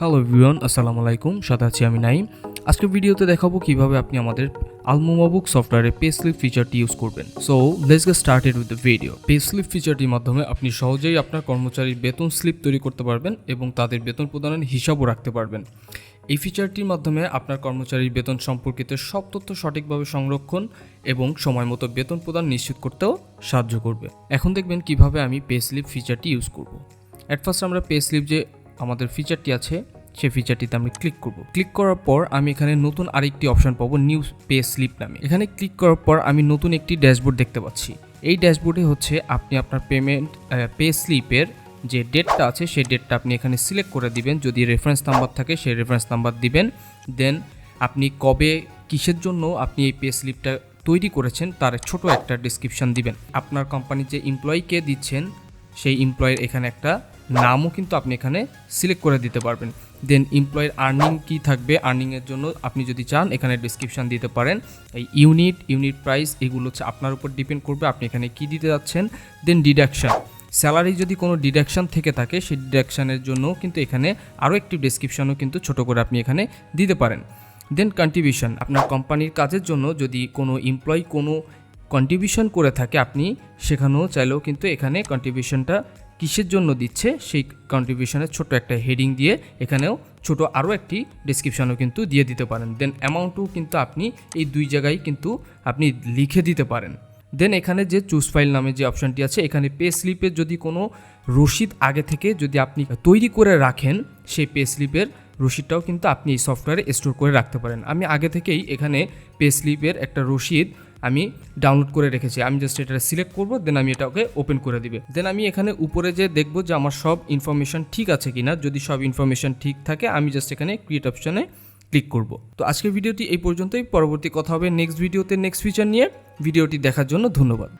Hello everyone আসসালামু আলাইকুম, সাথে আছি আমি নাইম আজকের ভিডিওতে দেখাবো কীভাবে আপনি আমাদের আলমোমাবুক সফটওয়্যারে পে স্লিপ ফিচারটি ইউজ করবেন। So let's get started with the video pay slip ফিচারটির মাধ্যমে আপনি সহজেই আপনার কর্মচারীর বেতন স্লিপ তৈরি করতে পারবেন এবং তাদের বেতন প্রদানের হিসাবও রাখতে পারবেন। এই ফিচারটির মাধ্যমে আপনার কর্মচারীর বেতন সম্পর্কিত সব তথ্য সঠিকভাবে সংরক্ষণ এবং সময় মতো বেতন প্রদান নিশ্চিত করতেও সাহায্য করবে। এখন দেখবেন কীভাবে আমি পে স্লিপ ফিচারটি ইউজ করব। অ্যাট ফার্স্ট আমরা পে স্লিপ যে আমাদের ফিচারটি আছে, সেই ফিচারটিতে আমি ক্লিক করব। ক্লিক করার পর আমি এখানে নতুন আরেকটি অপশন পাবো নিউ পে স্লিপ নামে। এখানে ক্লিক করার পর আমি নতুন একটি ড্যাশবোর্ড দেখতে পাচ্ছি। এই ড্যাশবোর্ডে হচ্ছে আপনি আপনার পেমেন্ট পে স্লিপের যে ডেটটা আছে, সেই ডেটটা আপনি এখানে সিলেক্ট করে দিবেন। যদি রেফারেন্স নাম্বার থাকে, সেই রেফারেন্স নাম্বার দিবেন। দেন আপনি কবে, কিসের জন্য আপনি এই পে স্লিপটা তৈরি করেছেন, তার ছোট একটা ডিসক্রিপশন দিবেন। আপনার কোম্পানির যে এমপ্লয়িকে দিচ্ছেন, সেই এমপ্লয়ের এখানে একটা নামও কিন্তু আপনি এখানে সিলেক্ট করে দিতে পারবেন। দেন এমপ্লয়ের আর্নিং কী থাকবে? আর্নিংয়ের জন্য আপনি যদি চান, এখানে ডিসক্রিপশান দিতে পারেন। এই ইউনিট ইউনিট প্রাইস এগুলো হচ্ছে আপনার উপর ডিপেন্ড করবে আপনি এখানে কী দিতে যাচ্ছেন। দেন ডিডাকশান স্যালারি যদি কোনো ডিডাকশান থেকে থাকে, সেই ডিডাকশানের জন্য কিন্তু এখানে আরও একটি ডিসক্রিপশানও কিন্তু ছোট করে আপনি এখানে দিতে পারেন। দেন কন্ট্রিবিউশন আপনার কোম্পানির কাজের জন্য যদি কোনো এমপ্লয়ি কোনো কন্ট্রিবিউশন করে থাকে, আপনি সেখানেও চাইলেও কিন্তু এখানে কন্ট্রিবিউশনটা কিসের জন্য দিচ্ছে সেই কন্ট্রিবিউশনের ছোট একটা হেডিং দিয়ে এখানেও ছোট আরও একটি ডিসক্রিপশনও কিন্তু দিয়ে দিতে পারেন। দেন অ্যামাউন্টও কিন্তু আপনি এই দুই জায়গায় কিন্তু আপনি লিখে দিতে পারেন। দেন এখানে যে চুজ ফাইল নামে যে অপশানটি আছে, এখানে পে স্লিপের যদি কোনো রসিদ আগে থেকে যদি আপনি তৈরি করে রাখেন, সেই পে স্লিপের রসিদটাও কিন্তু আপনি এই সফটওয়্যারে স্টোর করে রাখতে পারেন। আমি আগে থেকেই এখানে পে স্লিপের একটা রসিদ আমি ডাউনলোড করে রেখেছি। আমি জাস্ট এটা সিলেক্ট করব দেন আমি এটাকে ওপেন করে দিবে। দেন আমি এখানে উপরে যে দেখব যে আমার সব ইনফরমেশন ঠিক আছে কি না যদি সব ইনফরমেশন ঠিক থাকে, আমি জাস্ট এখানে ক্রিয়েট অপশনে ক্লিক করব। তো আজকের ভিডিওটি এই পর্যন্তই। পরবর্তী কথা হবে নেক্সট ভিডিওতে নেক্সট ফিচার নিয়ে। ভিডিওটি দেখার জন্য ধন্যবাদ।